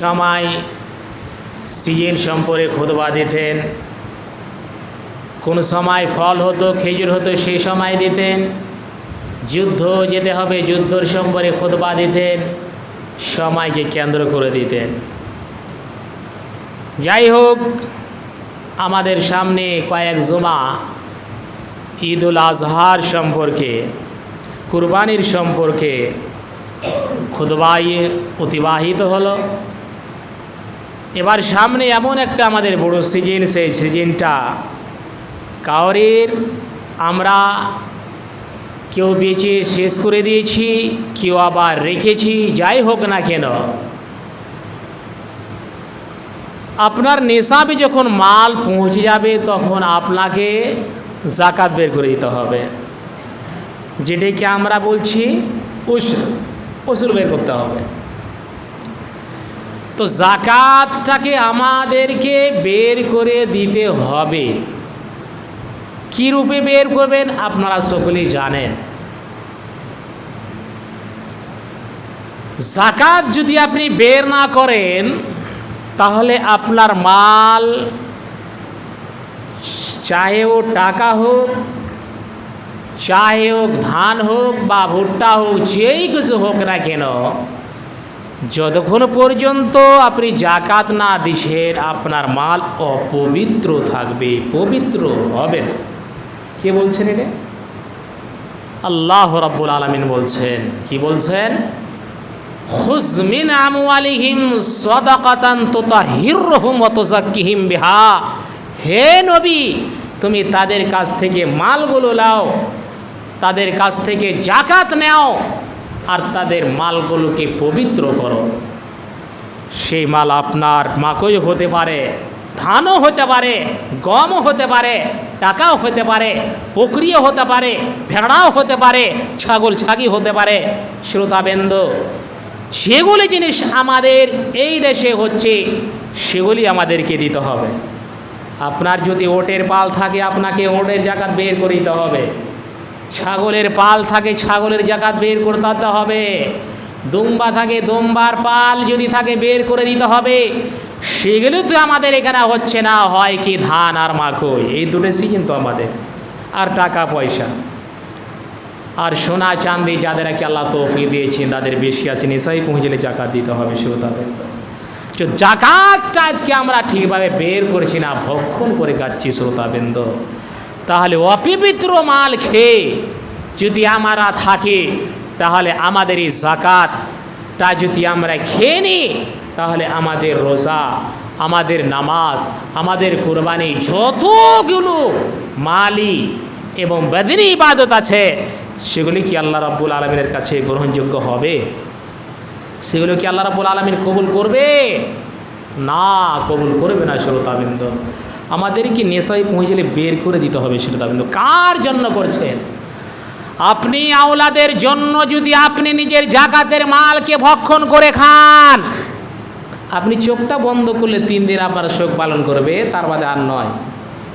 সময় সিজন সম্পর্কে খুদবা দিতেন। কোন সময় ফল হতো, খেজুর হতো সেই সময় দিতেন। যুদ্ধ যেতে হবে, যুদ্ধর সম্পর্কে খুদবা দিতেন, সময়কে কেন্দ্র করে দিতেন। যাই হোক, আমাদের সামনে কয়েক জমা ঈদ উল আজহার সম্পর্কে, কুরবানির সম্পর্কে খুদবাই অতিবাহিত হলো। এবার সামনে এমন একটা আমাদের বড় সিজন, সেই সিজনটা। কাউরের আমরা কেউ বেঁচে শেষ করে দিয়েছি, কেউ আবার রেখেছি, যাই হোক না কেন। আপনার নেশাবে যখন মাল পৌঁছে যাবে, তখন আপনাকে জাকাত বের করে দিতে হবে। যেটাকে আমরা বলছি উসুর উসুর বের করতে হবে। তো জাকাতটাকে আমাদেরকে বের করে দিতে হবে। কী রূপে বের করবেন আপনারা সকলেই জানেন। জাকাত যদি আপনি বের না করেন, তাহলে আপনার মাল, চাহে ও টাকা হোক, চাহে হোক ধান হোক বা ভুট্টা হোক, যেই কিছু হোক না কেন যতক্ষণ পর্যন্ত আপনি জাকাত না দিচ্ছেন, আপনার মাল অপবিত্র থাকবে, পবিত্র হবে কে বলছেন এটা? আল্লাহ রাব্বুল আলমিন বলছেন, কি বলছেন? খুজমিন আমওয়ালিহিম সদাকাতান বিহা। হে নবী, তুমি তাদের কাছ থেকে মালগুলো লাও তাদের কাছ থেকে জাকাত নাও। আর তাদের মালগুলোকে পবিত্র করো। সেই মাল আপনার মাকই হতে পারে, ধানও হতে পারে, গমও হতে পারে, টাকাও হতে পারে পুকুরিও হতে পারে, ভেড়াও হতে পারে, ছাগল ছাগি হতে পারে। শ্রোতাবেন্দ, যেগুলি জিনিস আমাদের এই দেশে হচ্ছে, সেগুলি আমাদেরকে দিতে হবে। আপনার যদি ওটের পাল থাকে, আপনাকে ওটের জাকাত বের করে দিতে হবে। ছাগলের পাল থাকে, ছাগলের জাকাত বের করতে হবে। দুম্বা থাকে, দুম্বার পাল যদি থাকে বের করে দিতে হবে। সেগুলো তো আমাদের এখানে হচ্ছে না, হয় কি ধান আর মাখই, এই দুটো সিজন তো আমাদের। আর টাকা পয়সা। আর সোনা চাঁদি যাদেরকে আল্লাহ তৌফি দিয়েছেন তাদের বেশি আছে নেশাই পৌঁছলে জাকাত দিতে হবে, সেও তাদের। তো জাকাতটা আজকে আমরা ঠিকভাবে বের করছি না, ভক্ষণ করে যাচ্ছি শ্রোতাবৃন্দ। তাহলে অপবিত্র মাল খেয়ে যদি আমরা থাকি, তাহলে আমাদের এই জাকাতটা যদি আমরা খেয়ে নিই, তাহলে আমাদের রোজা, আমাদের নামাজ, আমাদের কোরবানি যতগুলো মালি এবং বেদিনী ইবাদত আছে, সেগুলি কি আল্লাহ রাব্বুল আলমিনের কাছে গ্রহণযোগ্য হবে? সেগুলো কি আল্লাহ রাব্বুল আলমিন কবুল করবে? না, কবুল করবে না, শ্রোতাবৃন্দ। আমাদের কি নেশায় পৌঁছলে বের করে দিতে হবে শ্রোতাবৃন্দ কার জন্য করছেন? আপনি আওলাদের জন্য যদি আপনি নিজের জাকাতের মালকে ভক্ষণ করে খান, আপনি চোখটা বন্ধ করলে তিন দিন আপনার শোক পালন করবে, তার বাদে আর নয়।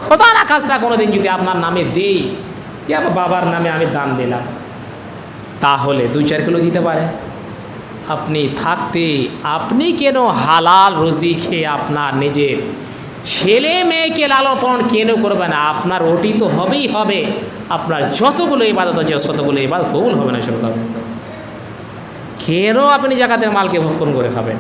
খোদা খাস্তা কোনো দিন যদি আপনার নামে দেই যে আমার বাবার নামে আমি দান দিলাম, তাহলে দুই চার কিলো দিতে পারে। আপনি থাকতে, আপনি কেন হালাল রুজি খেয়ে আপনার নিজের ছেলে মেয়েকে লালন কেন করবে না? আপনার ওটি তো হবেই হবে। আপনার যতগুলো ইবাদত আছে, ততগুলো ইবাদত কবুল হবে না সরকার কেন আপনি জায়গাতে মালকে ভক্ষণ করে খাবেন?